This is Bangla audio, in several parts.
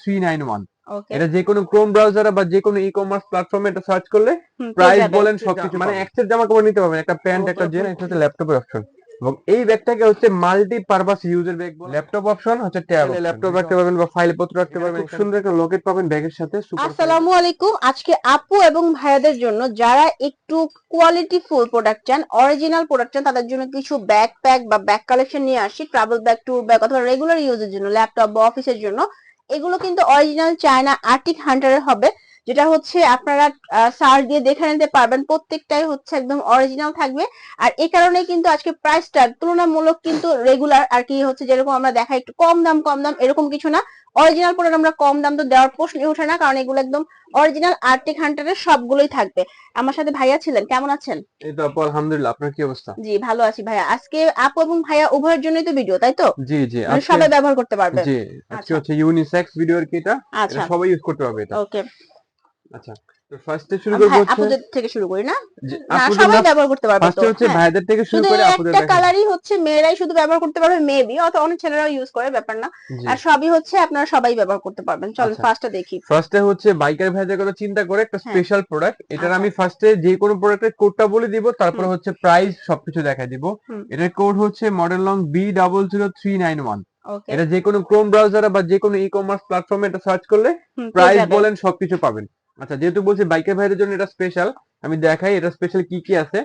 থ্রি নাইন ওয়ান এটা যে কোনো ক্রোম ব্রাউজারে বা যে কোনো ই কমার্স প্ল্যাটফর্মে এটা সার্চ করলে প্রাইস বলেন সবকিছু। মানে এক্সের জামা কাপড় নিতে পারবেন একটা প্যান্ট একটা জেন এটা হচ্ছে ল্যাপটপের অপশন এবং এই ব্যাগটাকে হচ্ছে মাল্টি পারপাস ইউজের ব্যাগ ল্যাপটপ অপশন হচ্ছে ট্যাব ল্যাপটপ রাখতে পারবেন বা ফাইল পত্র রাখতে পারবেন। সুন্দর একটা লকেট পাবেন ব্যাগের সাথে আসসালামু আলাইকুম। আজকে আপু এবং ভাইয়াদের জন্য যারা একটু কোয়ালিটি ফুল প্রোডাক্ট চান অরিজিনাল প্রোডাক্ট চান তাদের জন্য কিছু ব্যাগ প্যাক বা ব্যাগ কালেকশন নিয়ে আসি। ট্রাভেল ব্যাগ ট্যুর ব্যাগ অথবা রেগুলার ইউজের জন্য ল্যাপটপ বা অফিসের জন্য। এগুলো কিন্তু অরিজিনাল চায়না আর্টিক হান্টারের হবে। যেটা হচ্ছে আপনারা সার্চ দিয়ে দেখে নিতে পারবেন। প্রত্যেকটাই হচ্ছে একদম অরিজিনাল থাকবে। আর এই কারণে কিন্তু আজকে প্রাইসটা তুলনামূলক কিন্তু রেগুলার আর কি হচ্ছে যেরকম আমরা দেখাই একটু কম দাম কম দাম এরকম কিছু না। অরিজিনাল প্রোডাক্ট আমরা কম দাম তো দেওয়ার প্রশ্নই ওঠে না কারণ এগুলো একদম অরিজিনাল আর্টিক হান্টারের সবগুলোই থাকবে। আমার সাথে ভাইয়া ছিলেন কেমন আছেন? এই তো আপু আলহামদুলিল্লাহ। আপনার কি অবস্থা? জি ভালো আছি ভাইয়া। আজকে আপু এবং ভাইয়া উভয়ের জন্যই তো ভিডিও তাই তো? জি জি মানে সবাই ব্যবহার করতে পারবে। জি আজকে আচ্ছা। হচ্ছে ইউনিসেক্স ভিডিও আর কি আচ্ছা এটা সবাই ইউজ করতে পারবে এটা। ওকে আচ্ছা তো ফার্স্টে শুরু করব হচ্ছে আপুদের থেকে শুরু করি না? না সবাই ব্যবহার করতে পারবে ফার্স্টে হচ্ছে হ্যাঁ। ভাইদের থেকে শুরু করে আপুদের একটা কালারই হচ্ছে মেয়েরাই শুধু ব্যবহার করতে পারবে মেবি অথবা অনেক ছেলেরাও ইউজ করে ব্যাপার না। আর সবই হচ্ছে আপনারা সবাই ব্যবহার করতে পারবেন। চল আচ্ছা। দেখি। ফার্স্টে হচ্ছে বাইকার ভাইদের কথা চিন্তা করে একটা হ্যাঁ। স্পেশাল প্রোডাক্ট এটার আচ্ছা। আমি ফার্স্টে যে কোনো প্রোডাক্টের কোডটা বলে দিব তারপর হচ্ছে প্রাইস সবকিছু দেখাই দিব। এটার কোড হচ্ছে model long B double zero three nine one এটা যে কোনো ক্রোম ব্রাউজারে বা যে কোনো ই কমার্স প্ল্যাটফর্মে এটা সার্চ করলে প্রাইস বলেন সবকিছু পাবেন। আচ্ছা যেহেতু বলছি বাইকের ভাইদের জন্য এটা স্পেশাল আমি দেখাই এটা স্পেশাল কি কি আছে।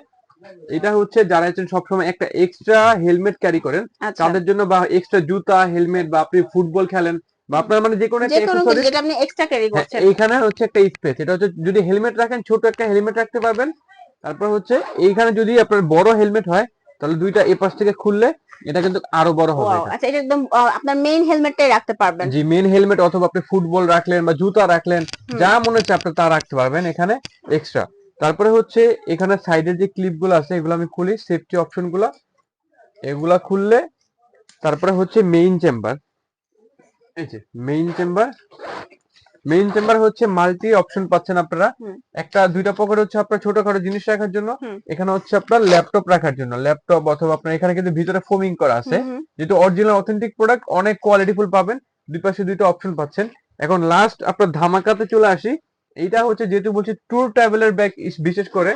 এটা হচ্ছে যারা হচ্ছেন সবসময় একটা এক্সট্রা হেলমেট ক্যারি করেন আচ্ছা। তাদের জন্য বা এক্সট্রা জুতা হেলমেট বা আপনি ফুটবল খেলেন বা আপনার মানে যে কোনো একটা কোনো আপনি এক্সট্রা ক্যারি হ্যাঁ, করছেন। এইখানে হচ্ছে একটা স্পেস এটা হচ্ছে যদি হেলমেট রাখেন ছোট একটা হেলমেট রাখতে পারবেন। তারপর হচ্ছে এইখানে যদি আপনার বড় হেলমেট হয় তাহলে দুইটা এ পাশ থেকে খুললে এটা কিন্তু আরও বড় হবে আচ্ছা এটা একদম আপনার মেইন হেলমেটটাই রাখতে পারবেন। জি মেইন হেলমেট অথবা আপনি ফুটবল রাখলেন বা জুতা রাখলেন যা মনে হচ্ছে আপনি তা রাখতে পারবেন এখানে এক্সট্রা তারপরে হচ্ছে এখানে সাইডের যে ক্লিপগুলো আছে এগুলো আমি খুলি সেফটি অপশনগুলো। এগুলা খুললে তারপরে হচ্ছে মেইন চেম্বার এই যে মেইন চেম্বার মেইন চেম্বার হচ্ছে মাল্টি অপশন পাচ্ছেন আপনারা। একটা দুইটা পকেট হচ্ছে আপনার ছোটখাটো জিনিস রাখার জন্য। এখানে হচ্ছে আপনার ল্যাপটপ রাখার জন্য। ল্যাপটপ অথবা আপনার এখানে কিন্তু ভিতরে ফোমিং করা আছে। যেহেতু অরিজিনাল অথেন্টিক প্রোডাক্ট অনেক কোয়ালিটিফুল পাবেন। দুই পাশে দুইটা অপশন পাচ্ছেন। এখন লাস্ট আপনার ধামাকাতে চলে আসি। এটা হচ্ছে যেহেতু বলছি ট্যুর ট্রাভেলার ব্যাগ বিশেষ করে।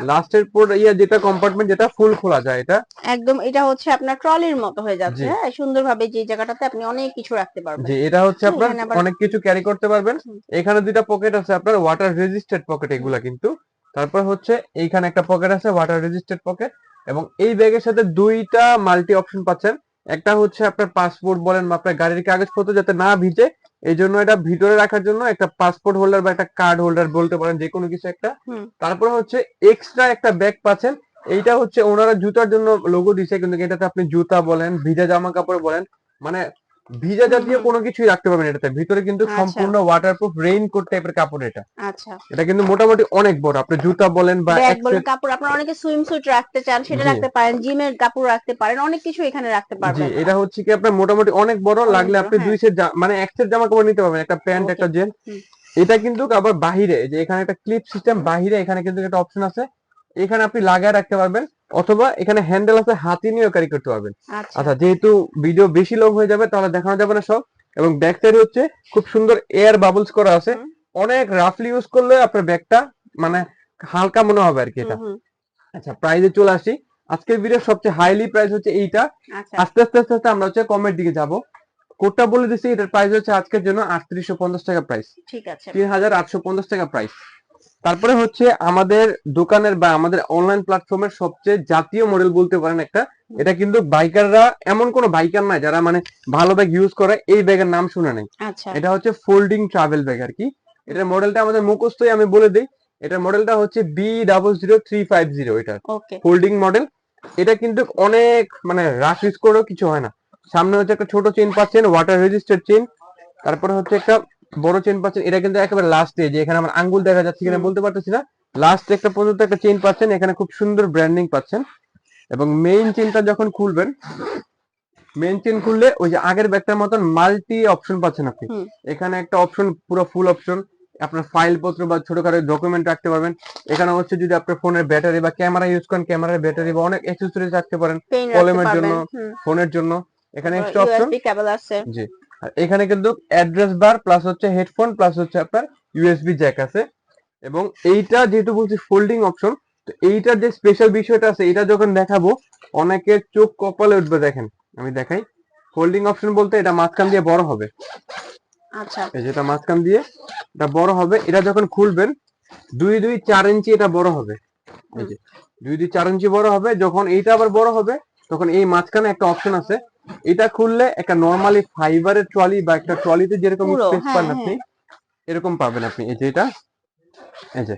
লাস্টের পর ইয়া যেটা কম্পার্টমেন্ট যেটা ফুল খোলা যায় এটা? একদম এটা হচ্ছে আপনার ট্রলির মতো হয়ে যাচ্ছে হ্যাঁ? সুন্দরভাবে যে জায়গাটাতে আপনি অনেক কিছু রাখতে পারবেন। যে এটা হচ্ছে আপনার অনেক কিছু ক্যারি করতে পারবেন। এখানে দুইটা পকেট আছে আপনার ওয়াটার রেজিস্টেড পকেট এগুলা কিন্তু। তারপর হচ্ছে এইখানে একটা পকেট আছে ওয়াটার রেজিস্টেড পকেট এবং এই ব্যাগের সাথে দুইটা মাল্টি অপশন পাচ্ছেন। একটা হচ্ছে আপনার পাসপোর্ট বলেন বা আপনার গাড়ির কাগজপত্র যাতে না ভিজে এই জন্য এটা ভিতরে রাখার জন্য একটা পাসপোর্ট হোল্ডার বা একটা কার্ড হোল্ডার বলতে পারেন যে কোনো কিছু একটা। তারপরে হচ্ছে এক্সট্রা একটা ব্যাগ পাচ্ছেন। এইটা হচ্ছে ওনারা জুতার জন্য লোগো দিছে কিন্তু এটাতে আপনি জুতা বলেন ভিজা জামা কাপড় বলেন মানে ভিজা জাতীয় কোনো কিছুই রাখতে পারবেন এটাতে। ভিতরে কিন্তু আচ্ছা। সম্পূর্ণ ওয়াটারপ্রুফ রেইনকোট টাইপের কাপড় এটা। আচ্ছা। এটা কিন্তু মোটামুটি অনেক বড়। আপনি জুতা বলেন বা কাপড় আপনারা অনেকে সুইম স্যুট রাখতে চান সেটা রাখতে পারেন জিমের কাপড় রাখতে পারেন অনেক কিছু এখানে রাখতে জি পারবেন। এটা হচ্ছে কি আপনার মোটামুটি অনেক বড় লাগলে আপনি হ্যাঁ। দুই সেট মানে এক সেট জামা কাপড় নিতে পারবেন একটা প্যান্ট একটা জেন এটা কিন্তু আবার বাহিরে যে এখানে একটা ক্লিপ সিস্টেম বাহিরে এখানে কিন্তু একটা অপশন আছে। এখানে আপনি লাগায় রাখতে পারবেন অথবা এখানে হ্যান্ডেল আছে হাতি নিয়েও ক্যারি করতে পারবেন। আচ্ছা। আচ্ছা যেহেতু ভিডিও বেশি লং হয়ে যাবে তাহলে দেখানো যাবে না সব। এবং ব্যাক সাইড হচ্ছে খুব সুন্দর এয়ার বাবলস করা আছে। অনেক রাফলি ইউজ করলে আপনার ব্যাগটা মানে হালকা মনে হবে আর কি এটা। আচ্ছা প্রাইজে চলে আসি। আজকের ভিডিও সবচেয়ে হাইলি প্রাইস হচ্ছে এইটা। আচ্ছা। আস্তে আস্তে আস্তে আস্তে আমরা হচ্ছে কমের দিকে যাব। কোডটা বলে দিচ্ছি এটার প্রাইস হচ্ছে আজকের জন্য আটত্রিশশো পঞ্চাশ টাকা প্রাইস ঠিক আছে। তিন হাজার আটশো পঞ্চাশ টাকা প্রাইস তারপরে হচ্ছে আমাদের দোকানের বা আমাদের অনলাইন প্ল্যাটফর্মের সবচেয়ে জাতীয় মডেল বলতে পারেন একটা এটা কিন্তু বাইকাররা এমন কোন বাইকার নাই যারা মানে ভালো ব্যাগ ইউজ করে এই ব্যাগের নাম শুনে নাই আচ্ছা। এটা হচ্ছে ফোল্ডিং ট্রাভেল ব্যাগ আর কি। এটার মডেলটা আমাদের মুখস্থই আমি বলে দিই এটার মডেলটা হচ্ছে B double zero three five zero এটা ফোল্ডিং মডেল এটা কিন্তু অনেক মানে রাশ ইউজ করেও কিছু হয় না। সামনে হচ্ছে একটা ছোট চেন পাচ্ছেন ওয়াটার রেজিস্টার চেন তারপরে হচ্ছে একটা বড় চেন পাচ্ছেন এটা কিন্তু একেবারে লাস্টে যে এখানে আমার আঙ্গুল দেখা যাচ্ছে কিনা বলতে পারতেছি না। লাস্ট একটা পর্যন্ত একটা চেন পাচ্ছেন এখানে খুব সুন্দর ব্র্যান্ডিং পাচ্ছেন। এবং মেইন চেনটা যখন খুলবেন মেইন চেন খুললে ওই যে আগের ব্যাগটার মতন মাল্টি অপশন পাচ্ছেন আপনি। এখানে একটা অপশন পুরো ফুল অপশন আপনার ফাইল পত্র বা ছোটখাটো ডকুমেন্ট রাখতে পারবেন। এখানে হচ্ছে যদি আপনার ফোনের ব্যাটারি বা ক্যামেরা ইউজ করেন ক্যামেরার ব্যাটারি বা অনেক অ্যাক্সেসরিজ রাখতে পারেন কলমের জন্য, ফোনের জন্য। এখানে এক্সট্রা অপশন জি। আর এখানে কিন্তু অ্যাড্রেস বার প্লাস হচ্ছে হেডফোন প্লাস হচ্ছে আপনার ইউএসবি জ্যাক আছে। এবং এইটা যেহেতু বলছি ফোল্ডিং অপশন তো এইটার যে স্পেশাল বিষয়টা আছে এটা যখন দেখাবো অনেকের চোখ কপালে উঠবে দেখেন। আমি দেখাই। ফোল্ডিং অপশন বলতে এটা মাঝখান দিয়ে বড় হবে। আচ্ছা। এই যেটা মাঝখান দিয়ে এটা বড় হবে। এটা যখন খুলবেন দুই দুই চার ইঞ্চি এটা বড় হবে। এই যে দুই দুই চার ইঞ্চি বড় হবে। যখন এইটা আবার বড় হবে তখন এই মাঝখানে একটা অপশন আছে। এটা খুললে একটা নর্মালি ফাইবারের ট্রলি বা একটা ট্রলিতে যেরকম স্পেস হ্যাঁ, পান হ্যাঁ। আপনি এরকম পাবেন আপনি। এই যে এটা এই যে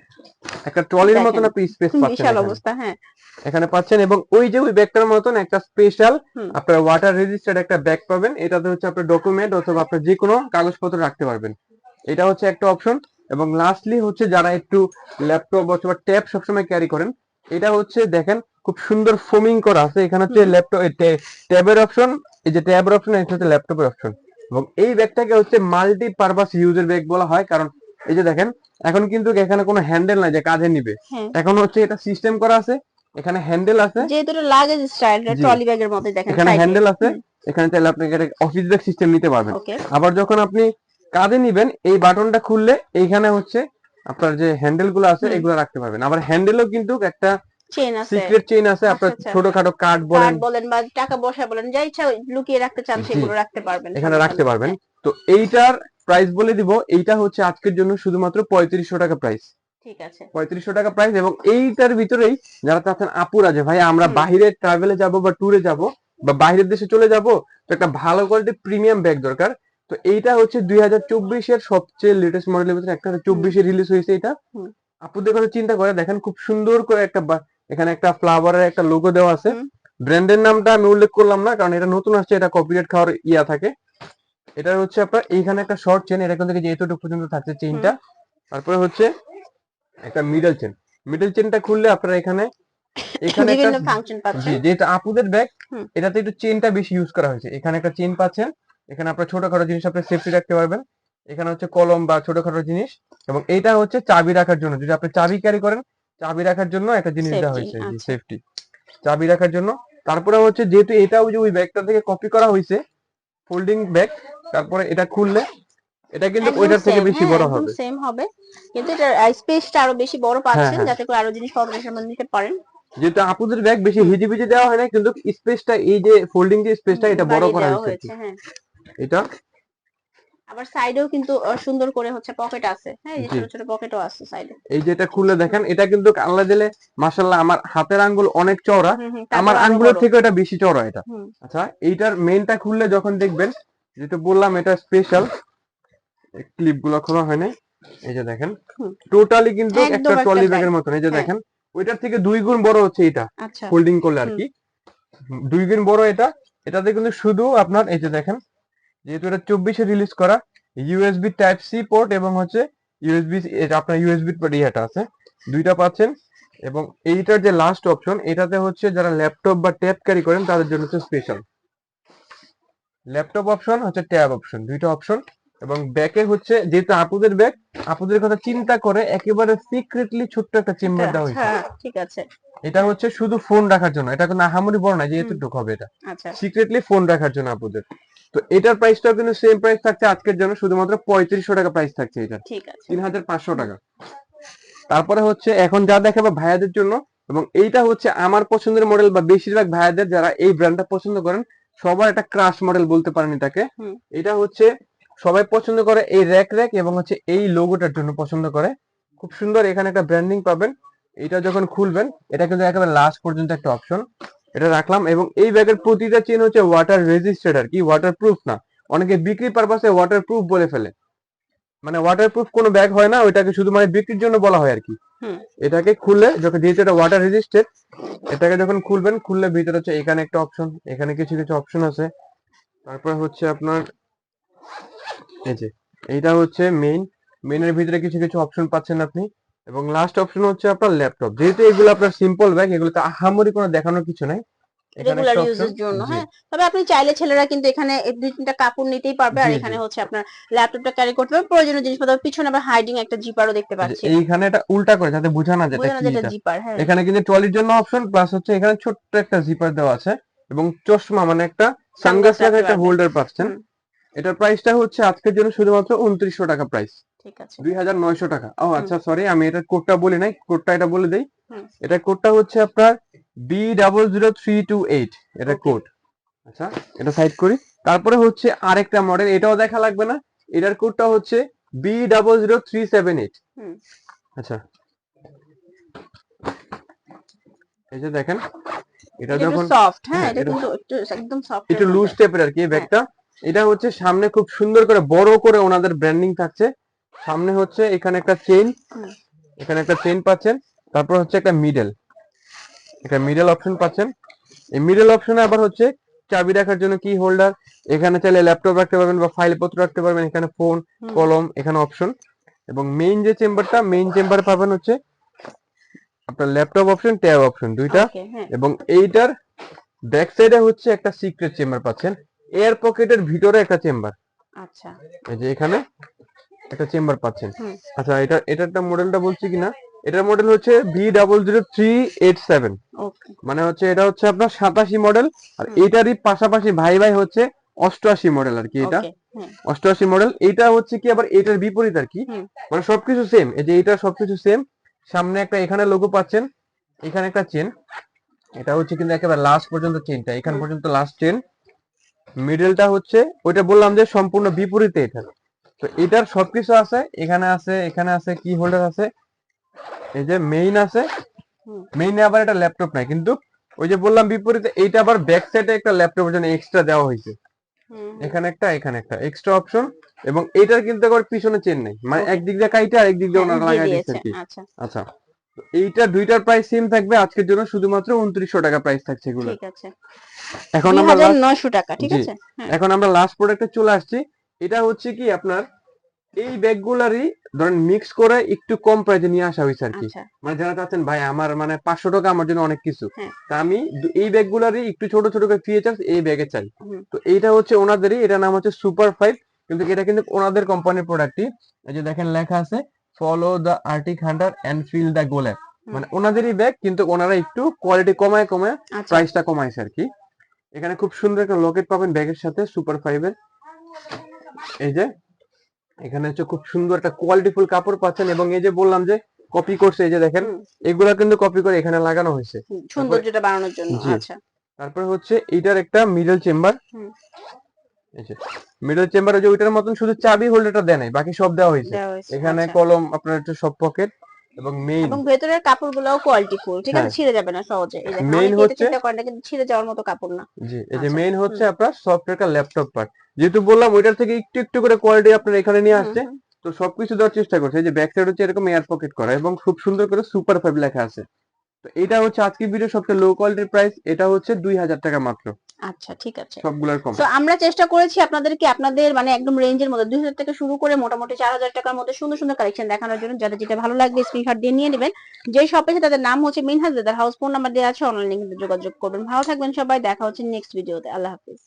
একটা ট্রলির মতন আপনি স্পেস পাচ্ছেন বিশাল অবস্থা হ্যাঁ। এখানে পাচ্ছেন এবং ওই যে ওই ব্যাগটার মতন একটা স্পেশাল আপনার ওয়াটার রেজিস্টার্ড একটা ব্যাগ পাবেন। এটাতে হচ্ছে আপনার ডকুমেন্ট অথবা আপনার যে কোনো কাগজপত্র রাখতে পারবেন। এটা হচ্ছে একটা অপশন এবং লাস্টলি হচ্ছে যারা একটু ল্যাপটপ অথবা ট্যাব সবসময় ক্যারি করেন এটা হচ্ছে দেখেন খুব সুন্দর ফোমিং করা আছে। এখানে হচ্ছে ল্যাপটপ ট্যাবের অপশন এই যে ট্যাবের অপশন এটা হচ্ছে ল্যাপটপের অপশন এবং এই ব্যাগটাকে হচ্ছে মাল্টি পারপাস ইউজের ব্যাগ বলা হয় কারণ এই যে দেখেন এখন কিন্তু এখানে কোনো হ্যান্ডেল নাই যে কাঁধে নিবে। হ্যাঁ। এখন হচ্ছে এটা সিস্টেম করা আছে এখানে হ্যান্ডেল আছে। যেহেতু এটা লাগেজ স্টাইল। ট্রলি ব্যাগের মতো দেখেন এখানে হ্যান্ডেল আছে এখানে তাহলে আপনি অফিস ব্যাগ সিস্টেম নিতে পারবেন। আবার যখন আপনি কাঁধে নিবেন এই বাটনটা খুললে এইখানে হচ্ছে আপনার যে হ্যান্ডেলগুলো আছে। এগুলো রাখতে পারবেন। আবার হ্যান্ডেলও কিন্তু একটা আছে। সিক্রেট চেইন আছে আপনার আচ্ছা, আচ্ছা। ছোটখাটো কার্ড বলেন। কার্ড বলেন বা টাকা বসা বলেন যা ইচ্ছা লুকিয়ে রাখতে চান। সেগুলো রাখতে পারবেন এখানে রাখতে পারবেন। তো এইটার প্রাইস বলে দিব এইটা হচ্ছে আজকের জন্য শুধুমাত্র পঁয়ত্রিশশো টাকা প্রাইস ঠিক আছে। পঁয়ত্রিশশো টাকা প্রাইস এবং এইটার ভিতরেই যারা চাচ্ছেন আপুরা যে ভাই আমরা। বাইরে ট্রাভেলে যাব বা ট্যুরে যাব বা বাইরের দেশে চলে যাব তো একটা ভালো কোয়ালিটির প্রিমিয়াম ব্যাগ দরকার। তো এইটা হচ্ছে দুই হাজার চব্বিশের সবচেয়ে লেটেস্ট মডেলের ভিতরে একটা চব্বিশে রিলিজ হয়েছে এটা। আপুদের কথা চিন্তা করে দেখেন খুব সুন্দর করে একটা এখানে একটা ফ্লাওয়ারের একটা লোগো দেওয়া আছে। ব্র্যান্ডের নামটা আমি উল্লেখ করলাম না কারণ এটা নতুন আসছে এটা কপিরাইট খাওয়ার ইয়া থাকে। এটা হচ্ছে আপনার এইখানে একটা শর্ট চেন এটা কিন্তু যে এতটুকু পর্যন্ত থাকছে চেইনটা তারপরে হচ্ছে একটা মিডল চেন মিডল চেনটা খুললে আপনারা এখানে এখানে যেটা আপুদের ব্যাগ এটাতে একটু চেনটা বেশি ইউজ করা হয়েছে। এখানে একটা চেন পাচ্ছেন এখানে আপনার ছোটখাটো জিনিস আপনি সেফটি রাখতে পারবেন। এখানে হচ্ছে কলম বা ছোটখাটো জিনিস। এবং এটা হচ্ছে চাবি রাখার জন্য। যদি আপনি চাবি ক্যারি করেন চাবি রাখার জন্য একটা জিনিস দেওয়া হয়েছে আচ্ছা। সেফটি চাবি রাখার জন্য। তারপরে হচ্ছে যেহেতু এটা ওই যে ওই ব্যাগটা থেকে কপি করা হয়েছে ফোল্ডিং ব্যাগ তারপরে এটা খুললে এটা কিন্তু ওইটার থেকে বেশি বড় হবে। সেম হবে। কিন্তু এটার স্পেসটা আরও বেশি বড় পাচ্ছেন হ্যাঁ। যাতে করে আরও জিনিস পত্রের নিতে পারেন। যেহেতু আপুদের ব্যাগ বেশি হিজিবিজি দেওয়া হয় না কিন্তু স্পেসটা এই যে ফোল্ডিং যে স্পেসটা এটা বড় করা হয়েছে হয়েছে হ্যাঁ। এটা আবার সাইডেও কিন্তু সুন্দর করে হচ্ছে পকেট আছে হ্যাঁ এই। ছোট ছোট পকেটও আছে সাইডে এই যে এটা খুলে দেখেন এটা কিন্তু আল্লাহ দিলে মাশাল্লাহ আমার হাতের আঙ্গুল অনেক চওড়া আমার আঙ্গুলের থেকে এটা বেশি চওড়া এটা আচ্ছা এইটার মেইনটা খুললে যখন দেখবেন যেটা বললাম এটা স্পেশাল ক্লিপগুলো খোলা হয় নাই এই যে দেখেন। টোটালি কিন্তু একটা ট্রলি। ব্যাগের মতন এই যে হ্যাঁ। দেখেন ওইটার থেকে দুই গুণ বড় হচ্ছে এটা আচ্ছা ফোল্ডিং করলে আর কি দুই গুণ বড় এটা এটাতে কিন্তু শুধু আপনার এই যে দেখেন যেহেতু এটা চব্বিশে রিলিজ করা ইউএসবি টাইপ সি পোর্ট এবং হচ্ছে ইউএসবি আপনার ইউএসবি ইয়েটা আছে দুইটা পাচ্ছেন। এবং এইটার যে লাস্ট অপশন এটাতে হচ্ছে যারা ল্যাপটপ বা ট্যাব ক্যারি করেন তাদের জন্য হচ্ছে স্পেশাল ল্যাপটপ অপশন হচ্ছে ট্যাব অপশন দুইটা অপশন এবং ব্যাকে হচ্ছে যেহেতু আপুদের ব্যাগ আপুদের কথা চিন্তা করে একেবারে সিক্রেটলি ছোট্ট একটা চেম্বার দেওয়া হয়েছে। হ্যাঁ ঠিক আছে। এটা হচ্ছে শুধু ফোন রাখার জন্য এটা কোনো আহামরি বড় না যে এতটুকু হবে এটা। আচ্ছা। সিক্রেটলি ফোন রাখার জন্য আপুদের। তো এটার প্রাইসটাও কিন্তু সেম প্রাইস থাকছে আজকের জন্য শুধুমাত্র পঁয়ত্রিশশো টাকা প্রাইস থাকছে এটা ঠিক আছে। তিন হাজার পাঁচশো টাকা। তারপরে হচ্ছে এখন যা দেখাবো ভাইয়াদের জন্য এবং এইটা হচ্ছে আমার পছন্দের মডেল বা বেশিরভাগ ভাইয়াদের যারা এই ব্র্যান্ডটা পছন্দ করেন সবার একটা ক্রাশ মডেল বলতে পারেন এটাকে। এটা হচ্ছে সবাই পছন্দ করে এই র্যাক র্যাক এবং হচ্ছে এই লোগোটার জন্য পছন্দ করে। খুব সুন্দর এখানে একটা ব্র্যান্ডিং পাবেন। এটা যখন খুলবেন এটা কিন্তু একেবারে লাস্ট পর্যন্ত একটা অপশন এটা রাখলাম এবং এই ব্যাগের প্রতিটা চেন হচ্ছে ওয়াটার রেজিস্টার্ড আর কি ওয়াটার প্রুফ না। অনেকে বিক্রি পারপাসে ওয়াটার প্রুফ বলে ফেলে। মানে ওয়াটার প্রুফ কোনো ব্যাগ হয় না ওইটাকে শুধু মানে বিক্রির জন্য বলা হয় আর কি। এটাকে খুললে যখন যেহেতু এটা ওয়াটার রেজিস্টেড এটাকে যখন খুলবেন খুললে ভিতরে হচ্ছে এখানে একটা অপশন এখানে কিছু কিছু অপশন আছে। তারপর হচ্ছে আপনার এই যে এইটা হচ্ছে মেইন মেইনের ভিতরে কিছু কিছু অপশন পাচ্ছেন আপনি। এবং লাস্ট অপশন হচ্ছে আপনার ল্যাপটপ যেহেতু এগুলো আপনার সিম্পল ব্যাগ এগুলোতে আহামরি কোনো দেখানোর কিছু নাই। রেগুলার ইউজের জন্য হ্যাঁ? তবে আপনি চাইলে ছেলেরা কিন্তু এখানে দুই তিনটা কাপড় নিতেই পারবে আর। এখানে হচ্ছে আপনার ল্যাপটপটা ক্যারি করতে পারবে। প্রয়োজনীয় জিনিসপত্র পিছনে আবার হাইডিং একটা জিপারও দেখতে পাচ্ছি। এইখানে এটা উল্টা করে যাতে বোঝা না যেটা। জিপার হ্যাঁ। এখানে কিন্তু ট্রলির জন্য অপশন প্লাস হচ্ছে এখানে ছোট্ট একটা জিপার দেওয়া আছে। এবং চশমা মানে একটা সানগ্লাস একটা হোল্ডার পাচ্ছেন। এটার প্রাইসটা হচ্ছে আজকের জন্য শুধুমাত্র উনত্রিশশো টাকা প্রাইস ঠিক আছে। দুই হাজার নয়শো টাকা। ও আচ্ছা সরি আমি এটার কোডটা বলি নাই। কোডটা এটা বলে দেই। এটার কোডটা হচ্ছে আপনার B double zero three two eight এটা কোড আচ্ছা এটা সাইড করি। তারপরে হচ্ছে আরেকটা মডেল এটাও দেখা লাগবে না। এটার কোডটা হচ্ছে B double zero three seven eight হুম। আচ্ছা। এই যে দেখেন এটা এটা যখন সফট হ্যাঁ হ্যাঁ, এটা এটা- কিন্তু একটু একদম সফট একটু লুজ টাইপের আর কি ব্যাগটা এটা হচ্ছে সামনে খুব সুন্দর করে বড় করে ওনাদের ব্র্যান্ডিং থাকছে। সামনে হচ্ছে এখানে একটা চেইন এখানে একটা চেইন পাচ্ছেন। তারপর হচ্ছে একটা মিডল একটা মিডল অপশন পাচ্ছেন। এই মিডল অপশনে আবার হচ্ছে চাবি রাখার জন্য কি হোল্ডার এখানে চাইলে ল্যাপটপ রাখতে পারবেন বা ফাইল পত্র রাখতে পারবেন এখানে ফোন কলম এখানে অপশন এবং মেইন যে চেম্বারটা মেইন চেম্বারে পাবেন হচ্ছে আপনার ল্যাপটপ অপশন ট্যাব অপশন দুইটা। হ্যাঁ। এবং এইটার ব্যাক সাইডে হচ্ছে একটা সিক্রেট চেম্বার পাচ্ছেন। এয়ার পকেটের ভিতরে একটা চেম্বার। আচ্ছা। এই যে এখানে একটা চেম্বার পাচ্ছেন। আচ্ছা এটা এটারটা মডেলটা বলছি কিনা? এটার মডেল হচ্ছে V double zero three eight seven okay. মানে হচ্ছে এটা হচ্ছে আপনার সাতাশি মডেল আর হুম। এইটারই পাশাপাশি ভাই ভাই হচ্ছে অষ্টআশি মডেল আর কি এটা। ওকে অষ্টআশি মডেল এটা হচ্ছে কি আবার এটার বিপরীত আর কি? মানে সবকিছু সেম এই যে এটা সবকিছু সেম সামনে একটা এখানে লোগো পাচ্ছেন এখানে একটা চেন এটা হচ্ছে কিন্তু একেবারে লাস্ট পর্যন্ত চেনটা এখান পর্যন্ত লাস্ট চেন মিডলটা হচ্ছে ওইটা বললাম যে সম্পূর্ণ বিপরীতে এটা তো এটার সবকিছু আছে এখানে আছে এখানে আছে কি হোল্ডার আছে? এই যে মেইন আছে। মেইনে আবার এটা ল্যাপটপ নাই কিন্তু ওই যে বললাম বিপরীতে এইটা আবার ব্যাক সাইডে একটা ল্যাপটপের জন্য এক্সট্রা দেওয়া হয়েছে। এখানে একটা এখানে একটা এক্সট্রা অপশন এবং এটার কিন্তু আবার পিছনে চেন নাই। মানে. একদিক দিয়ে কাইটা আর একদিক দিয়ে হ্যাঁ, ওনারা লাগাই দিয়েছে, দিচ্ছে আচ্ছা। আচ্ছা। এইটা দুইটার প্রাইস সেম থাকবে আজকের জন্য শুধুমাত্র উনত্রিশশো টাকা প্রাইস থাকছে এগুলো ঠিক আছে। এখন আমরা হাজার last- নয়শো টাকা ঠিক আছে? হ্যাঁ। এখন আমরা লাস্ট প্রোডাক্টে চলে আসছি। এটা হচ্ছে কি আপনার এই ব্যাগগুলারই ধরেন মিক্স করে একটু কম প্রাইসে নিয়ে আসা হয়েছে আর কি আচ্ছা। মানে যারা চাচ্ছেন ভাই আমার মানে পাঁচশো টাকা আমার জন্য অনেক কিছু। হ্যাঁ। তা আমি এই ব্যাগগুলারই একটু ছোট ছোট করে ফিচার্স এই ব্যাগে চাই। তো এইটা হচ্ছে ওনাদেরই এটা নাম হচ্ছে সুপার ফাইভ কিন্তু এটা কিন্তু ওনাদের কোম্পানির প্রোডাক্টই এই যে দেখেন লেখা আছে follow the arctic hunter and feel the গোল্যাপ মানে ওনাদেরই ব্যাগ কিন্তু ওনারা একটু কোয়ালিটি কমায় কমায় আচ্ছা। প্রাইসটা কমাইছে আর কি এখানে খুব সুন্দর একটা লকেট পাবেন ব্যাগের সাথে সুপার ফাইভের এই যে এখানে হচ্ছে খুব সুন্দর একটা কোয়ালিটিফুল কাপড় পাচ্ছেন এবং এই যে বললাম যে কপি করছে এই যে দেখেন এগুলা কিন্তু কপি করে এখানে লাগানো হয়েছে। সৌন্দর্যটা বাড়ানোর জন্য আচ্ছা। তারপরে হচ্ছে এইটার একটা মিডল চেম্বার মিডল চেম্বারে যে ওইটার মতন শুধু চাবি হোল্ডারটা দেয় নাই বাকি সব দেওয়া হয়েছে। এখানে আচ্ছা। কলম আপনার একটু সব পকেট এবং মেইন এবং ভেতরের কাপড়গুলোও কোয়ালিটি ফুল ঠিক আছে? হ্যাঁ। ছিঁড়ে যাবে না সহজে। এই দেখেন এটা হচ্ছে- চিন্তা করে না কিন্তু ছিঁড়ে যাওয়ার মতো কাপড় না। জি এই যে আচ্ছা, মেইন হচ্ছে আপনার সফটওয়্যার ল্যাপটপ পার্ট যেহেতু বললাম ওইটার থেকে একটু একটু করে কোয়ালিটি আপনার এখানে নিয়ে আসছে। তো সবকিছু দেওয়ার চেষ্টা করছে। এই যে ব্যাক সাইড হচ্ছে এরকম এয়ার পকেট করা এবং খুব সুন্দর করে সুপার ফাইভ লেখা আছে। তো এটা হচ্ছে আজকের ভিডিও সবচেয়ে লো কোয়ালিটির প্রাইস এটা হচ্ছে দুই হাজার টাকা মাত্র। আচ্ছা ঠিক আছে। সবগুলোর কম। তো আমরা চেষ্টা করেছি আপনাদেরকে আপনাদের মানে একদম রেঞ্জের মধ্যে দুই হাজার থেকে শুরু করে মোটামুটি চার হাজার টাকার মধ্যে সুন্দর সুন্দর কালেকশন দেখানোর জন্য যাদের যেটা ভালো লাগবে স্ক্রিনশট দিয়ে নিয়ে নেবেন। যে শপে তাদের নাম হচ্ছে মিনহাজ হাউস ফোন নাম্বার দেওয়া আছে অনলাইনে কিন্তু যোগাযোগ করবেন। ভালো থাকবেন সবাই দেখা হচ্ছে নেক্সট ভিডিওতে আল্লাহ হাফিজ।